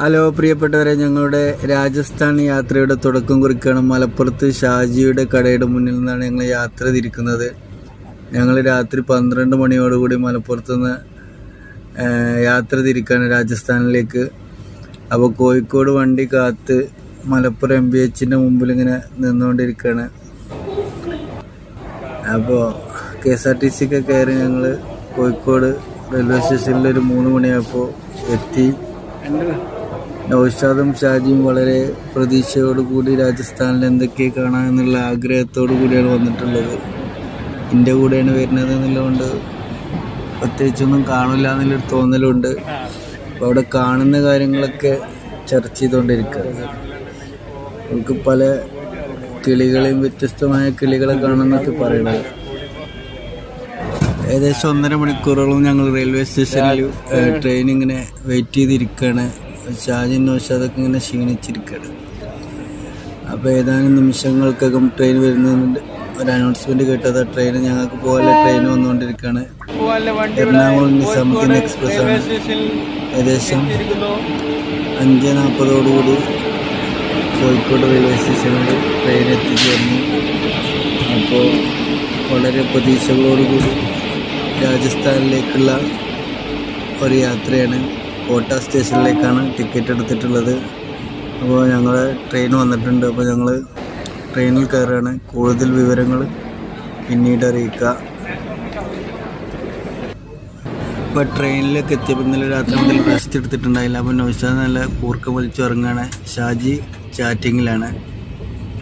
Hello പ്രിയപ്പെട്ടവരെ ഞങ്ങളുടെ രാജസ്ഥാൻ യാത്രയുടെ തുടക്കം കുറിക്കുകയാണ് മലപ്പുറത്ത് ഷാജിയുടെ കടയുടെ മുന്നിൽ നിന്നാണ് ഞങ്ങൾ യാത്ര തിരിക്കുന്നത്. ഞങ്ങൾ രാത്രി പന്ത്രണ്ട് മണിയോടുകൂടി മലപ്പുറത്ത് നിന്ന് യാത്ര തിരിക്കുകയാണ് രാജസ്ഥാനിലേക്ക്. അപ്പോൾ കോഴിക്കോട് വണ്ടി കാത്ത് മലപ്പുറം എം ബി എച്ചിന്റെ മുമ്പിൽ ഇങ്ങനെ നിന്നുകൊണ്ടിരിക്കുകയാണ് അപ്പോൾ കെ എസ് ആർ ടി സിക്ക് കയറി ഞങ്ങൾ കോഴിക്കോട് റെയിൽവേ സ്റ്റേഷനിൽ ഒരു മൂന്ന് മണിയായപ്പോൾ എത്തി. നൗഷാദും ഷാജിയും വളരെ പ്രതീക്ഷയോട് കൂടി രാജസ്ഥാനിൽ എന്തൊക്കെ കാണാമെന്നുള്ള ആഗ്രഹത്തോടു കൂടിയാണ് വന്നിട്ടുള്ളത്. എന്റെ കൂടെയാണ് വരുന്നത് എന്നുള്ളതുകൊണ്ട് പ്രത്യേകിച്ചൊന്നും കാണില്ല എന്നുള്ളൊരു തോന്നലുണ്ട്. അപ്പോൾ അവിടെ കാണുന്ന കാര്യങ്ങളൊക്കെ ചർച്ച ചെയ്തുകൊണ്ടിരിക്കുക നമുക്ക് പല കിളികളെയും വ്യത്യസ്തമായ കിളികളെ കാണുന്നൊക്കെ പറയണത്. ഏകദേശം ഒന്നര മണിക്കൂറോളം ഞങ്ങൾ റെയിൽവേ സ്റ്റേഷനിൽ ട്രെയിൻ ഇങ്ങനെ വെയിറ്റ് ചെയ്തിരിക്കുകയാണ്. ഷാജിൻ നൗഷാദൊക്കെ ഇങ്ങനെ ക്ഷീണിച്ചിരിക്കുകയാണ്. അപ്പോൾ ഏതാനും നിമിഷങ്ങൾക്കകം ട്രെയിൻ വരുന്നുണ്ട് ഒരു അനൗൺസ്മെന്റ് കേട്ടത് ട്രെയിൻ ഞങ്ങൾക്ക് പോകാനുള്ള ട്രെയിൻ വന്നുകൊണ്ടിരിക്കുകയാണ്. എറണാകുളം നിസാമുദ്ദീൻ എക്സ്പ്രസ് ആണ്. ഏകദേശം അഞ്ച് നാൽപ്പതോടുകൂടി കോഴിക്കോട് റെയിൽവേ സ്റ്റേഷനിൽ ട്രെയിൻ എത്തിച്ചേർന്നു. അപ്പോൾ വളരെ പ്രതീക്ഷകളോടുകൂടി രാജസ്ഥാനിലേക്കുള്ള ഒരു യാത്രയാണ്. കോട്ട സ്റ്റേഷനിലേക്കാണ് ടിക്കറ്റ് എടുത്തിട്ടുള്ളത്. അപ്പോൾ ഞങ്ങൾ ട്രെയിൻ വന്നിട്ടുണ്ട്. അപ്പോൾ ഞങ്ങൾ ട്രെയിനിൽ കയറുകയാണ്. കൂടുതൽ വിവരങ്ങൾ പിന്നീട് അറിയിക്കുക ഇപ്പോൾ ട്രെയിനിലേക്ക് എത്തിയപ്പോൾ ഇന്നലെ രാത്രി മുതൽ റെസ്റ്റ് എടുത്തിട്ടുണ്ടായില്ല. അപ്പോൾ നൗഷാദ് നല്ല കൂർക്കം വലിച്ചു ഇറങ്ങുകയാണ് ഷാജി ചാറ്റിങ്ങിലാണ്